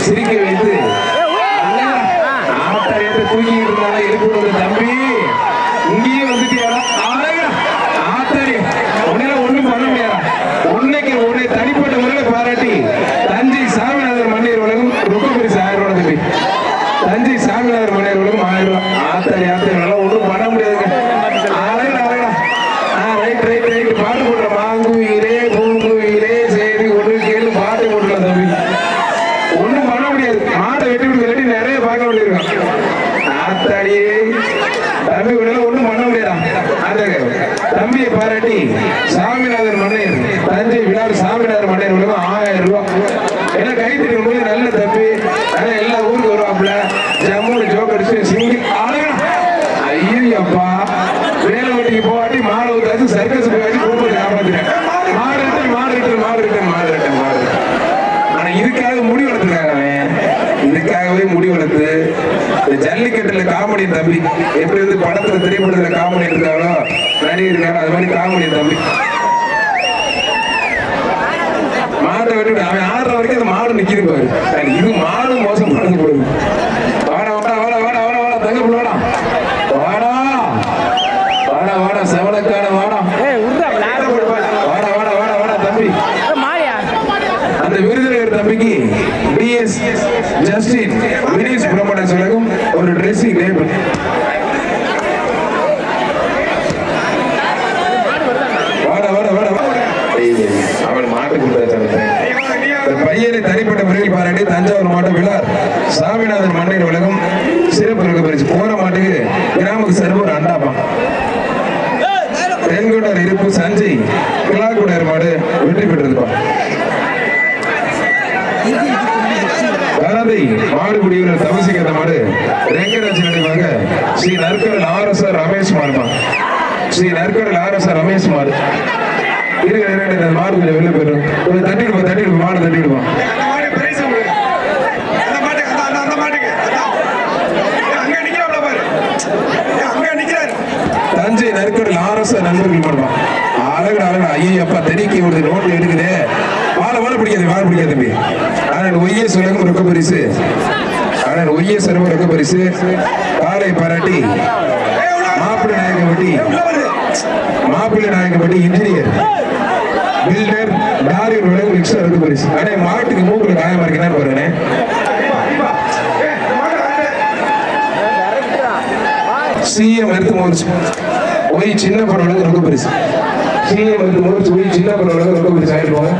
சிரிக்க வைத்து ஆத்தாரியத்தை தூக்கி இருந்தாலும் எழுப்பி தம்பி. இங்கேயே வந்துட்டியா? அழகா உடனே உன்னால ஒண்ணும் பண்ண முடியாதா? உன்னைக்கு உன்னை தனிப்பட்ட முறையில் பாராட்டி தஞ்சை சாமிநாதர் மன்னியர் உலகம் ரொம்ப பெரிய சாயரோட தம்பி. தஞ்சை சாமிநாதர் மன்னர் உலகம் ஆயிரம் ரூபாய் ஆத்தாரி ஆத்தாரி நல்லா ஒண்ணும் பண்ண முடியாதுங்க அழகா அழகா ஆ ரைட் ரைட் ரைட் பாட்டு போடுற மாங்குயிலே பூங்குயிலே சரி ஒன்று கேளு பாட்டு போட்டுலாம் தம்பி ஒண்ணும் பண்ண முடியாது மாட்டை வெட்டி விட்டு வெட்டி ஆத்தாடியே தம்பி ஒண்ணும் பண்ண முடியாதா தம்பியை பாராட்டி சாமிநாதன் மன்னையர் தஞ்சை விழார் சாமிநாதன் மன்னையர் உலகம் ஆயிரம் ரூபாய் ஏன்னா நல்ல தம்பி ஆனா எல்லா ஊருக்கு வருவாப்புல ஜம்முன்னு ஜோக் அடிச்சு சிங்கி அழகா போகாட்டி மாடு ஊத்தாச்சு சர்க்கஸ் போயாச்சு குடும்பத்தை காப்பாத்துறேன் மாடு ரிட்டன் மாடு ரிட்டன் மாடு மாடு மாடு ஆனா இதுக்காக முடி வளர்த்துருக்காங்க அவன் இதுக்காகவே முடி வளர்த்து இந்த ஜல்லிக்கட்டுல காமெடி தம்பி. எப்படி வந்து படத்துல திரைப்படத்துல காமெடி இருக்காங்களோ நடிகர் இருக்காங்க அது மாதிரி காமெடி தம்பி. மாட்டை வெட்டி அவன் ஆடுற வரைக்கும் அந்த மாடு நிக்கிது பாரு. இது மாடு மோசம் பண்ணது போடுது வாடா வாடா வாடா வாடா வாடா வாடா தங்க வாடா. வாடா. வாடா வாடா செவலக்கான வாடா. ஏய் விட்றா விளையாட வாடா வாடா வாடா வாடா தம்பி. அந்த விருதுநகர் தம்பிக்கு டிஎஸ் ஜஸ்டின் வினீஸ் பிரமணன் உலகம் ஒரு ட்ரெஸ்ஸிங் டேபிள் வாடா வாடா அவன் பையனை தனிப்பட்ட முறையில் பாராட்டி தஞ்சாவூர் மாவட்டம் விழார் சாமிநாதன் மண்ணின் உலகம் சிறப்பு இருக்க பரிசு போற மாட்டுக்கு கிராமத்து சர்வர் அண்டாப்பா தென்கொண்டார் இருப்பு சஞ்சய். கிளாக்குடர் மாடு வெற்றி பெற்றதுப்பா கரதை மாடு குடியுள்ள தவசிக்கிற மாடு. ஸ்ரீ நற்கடல் ஆர் ரமேஷ் குமார். இருங்க இருங்க மாடு கொஞ்சம் வெளில போயிடும் கொஞ்சம் தட்டிடுப்போம் தட்டிடுப்போம் மாடு தட்டிடுவோம் அந்த மாடு பிரைஸ் உங்களுக்கு. தஞ்சை நற்கடல் நண்பர்கள் அழகு அழகு ஐயோ அப்பா தெறிக்கி விடுது நோட்டு எடுக்குது. வாழை வாழை பிடிக்காது வாழை பிடிக்காது தம்பி. ஆனால் ஒய்யே சொல்லுங்க ரொக்க பரிசு ஆனால் ஒய்யே சொல்லுங்க ரொக்க பரிசு காலை பாராட்டி. மாப்பிள்ளை மாப்பிள்ளை நாயகப்பட்டி இன்ஜினியர் பில்டர் டாரியோட மிக்சர் இருக்கு பரிசு அடே மாட்டுக்கு மூக்குல காயமா இருக்கேன்னு பாருங்க சிஎம் எடுத்து மோர்ச்சு ஒய் சின்ன பரவாயில்ல ரொம்ப பெருசு சிஎம் எடுத்து மோர்ச்சு ஒய் சின்ன பரவாயில்ல ரொம்ப பெருசு ஆயிடுவாங்க